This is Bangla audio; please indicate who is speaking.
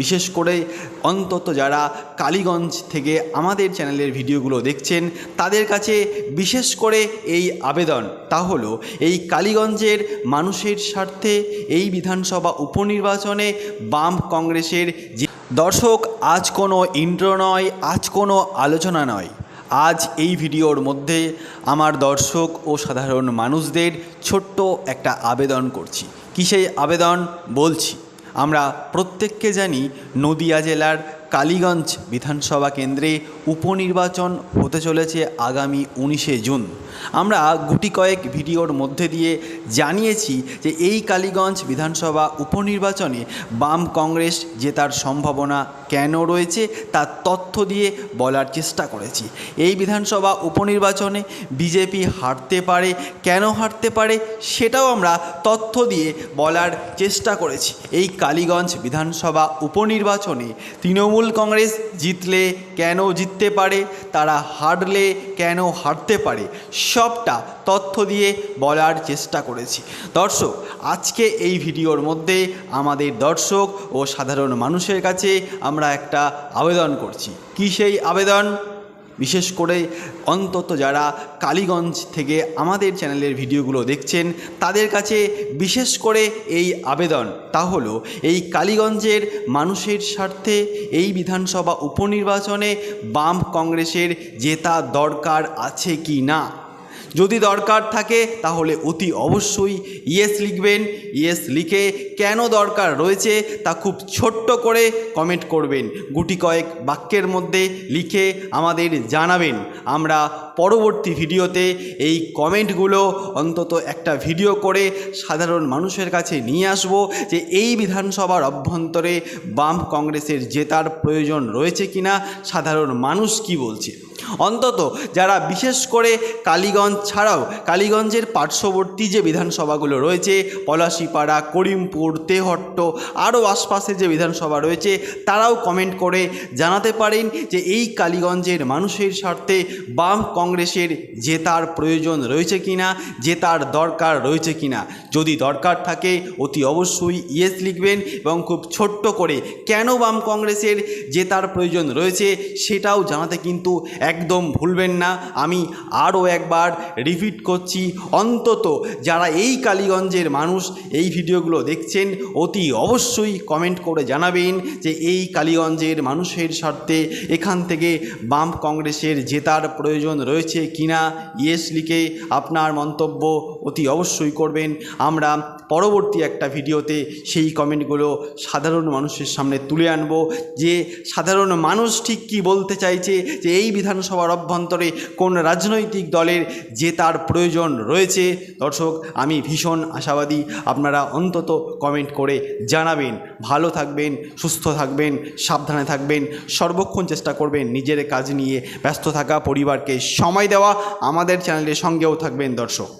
Speaker 1: বিশেষ করে অন্তত যারা কালীগঞ্জ থেকে আমাদের চ্যানেলের ভিডিওগুলো দেখছেন, তাদের কাছে বিশেষ করে এই আবেদন তা হলো, এই কালীগঞ্জের মানুষের স্বার্থে এই বিধানসভা উপনির্বাচনে বাম কংগ্রেসের যে দর্শক, আজ কোনো ইন্ট্রো নয়, আজ কোনো আলোচনা নয়। আজ এই ভিডিওর মধ্যে আমার দর্শক ও সাধারণ মানুষদের ছোট্ট একটা আবেদন করছি। কী সেই আবেদন? বলছি। আমরা প্রত্যেককে জানি নদিয়া জেলার কালীগঞ্জ বিধানসভা কেন্দ্রে উপনির্বাচন হতে চলেছে আগামী উনিশে জুন। আমরা গুটি কয়েক ভিডিওর মধ্যে দিয়ে জানিয়েছি যে এই কালীগঞ্জ বিধানসভা উপনির্বাচনে বাম কংগ্রেস জেতার সম্ভাবনা কেন রয়েছে তার তথ্য দিয়ে বলার চেষ্টা করেছি। এই বিধানসভা উপনির্বাচনে বিজেপি হারতে পারে, কেন হারতে পারে, সেটাও আমরা তথ্য দিয়ে বলার চেষ্টা করেছি। এই কালীগঞ্জ বিধানসভা উপনির্বাচনে তৃণমূল কংগ্রেস জিতলে কেন জিততে পারে, তারা হারলে কেন হারতে পারে, সবটা তথ্য দিয়ে বলার চেষ্টা করেছি। দর্শক, আজকে এই ভিডিওর মধ্যে আমাদের দর্শক ও সাধারণ মানুষের কাছে আমরা একটা আবেদন করছি। কী সেই আবেদন? বিশেষ করে অন্তত যারা কালীগঞ্জ থেকে আমাদের চ্যানেলের ভিডিওগুলো দেখছেন, তাদের কাছে বিশেষ করে এই আবেদন, তা হলো এই কালীগঞ্জের মানুষের স্বার্থে এই বিধানসভা উপনির্বাচনে বাম কংগ্রেসের জেতা দরকার আছে কি না? যদি দরকার থাকে, তাহলে অতি অবশ্যই ইয়েস লিখবেন। ইয়েস লিখে কেন দরকার রয়েছে তা খুব ছোট্ট করে কমেন্ট করবেন। গুটি কয়েক বাক্যের মধ্যে লিখে আমাদের জানাবেন। আমরা পরবর্তী ভিডিওতে এই কমেন্টগুলো অন্তত একটা ভিডিও করে সাধারণ মানুষের কাছে নিয়ে আসব যে এই বিধানসভার অভ্যন্তরে বাম কংগ্রেসের জেতার প্রয়োজন রয়েছে কিনা, সাধারণ মানুষ কি বলছে? অন্তত যারা বিশেষ করে কালীগঞ্জ ছাড়াও কালীগঞ্জের পার্শ্ববর্তী যে বিধানসভাগুলো রয়েছে, পলাশিপাড়া, করিমপুর, তেহট্ট, আরও আশপাশে যে বিধানসভা রয়েছে, তারাও কমেন্ট করে জানাতে পারেন যে এই কালীগঞ্জের মানুষের স্বার্থে বাম কংগ্রেসের জেতার প্রয়োজন রয়েছে কিনা, জেতার দরকার রয়েছে কিনা। যদি দরকার থাকে অতি অবশ্যই ইয়েস লিখবেন এবং খুব ছোট্ট করে কেন বাম কংগ্রেসের জেতার প্রয়োজন রয়েছে, সেটাও জানাতে কিন্তু একদম ভুলবেন না। আমি আরও একবার রিপিট করছি, অন্তত যারা এই কালীগঞ্জের মানুষ এই ভিডিওগুলো দেখছেন, অতি অবশ্যই কমেন্ট করে জানাবেন যে এই কালীগঞ্জের মানুষের স্বার্থে এখান থেকে বাম কংগ্রেসের জেতার প্রয়োজন রয়েছে কিনা ইয়েস লিখে আপনার মন্তব্য অতি অবশ্যই করবেন। আমরা পরবর্তী একটা ভিডিওতে সেই কমেন্টগুলো সাধারণ মানুষের সামনে তুলে আনব যে সাধারণ মানুষ ঠিক কী বলতে চাইছে, যে এই বিধানসভার অভ্যন্তরে কোন রাজনৈতিক দলের জেতার প্রয়োজন রয়েছে। দর্শক, আমি ভীষণ আশাবাদী, আপনারা অন্তত কমেন্ট করে জানাবেন। ভালো থাকবেন, সুস্থ থাকবেন, সাবধানে থাকবেন, সর্বক্ষণ চেষ্টা করবেন নিজের কাজ নিয়ে ব্যস্ত থাকা, পরিবারকে সময় দেওয়া, আমাদের চ্যানেলের সঙ্গেও থাকবেন দর্শক।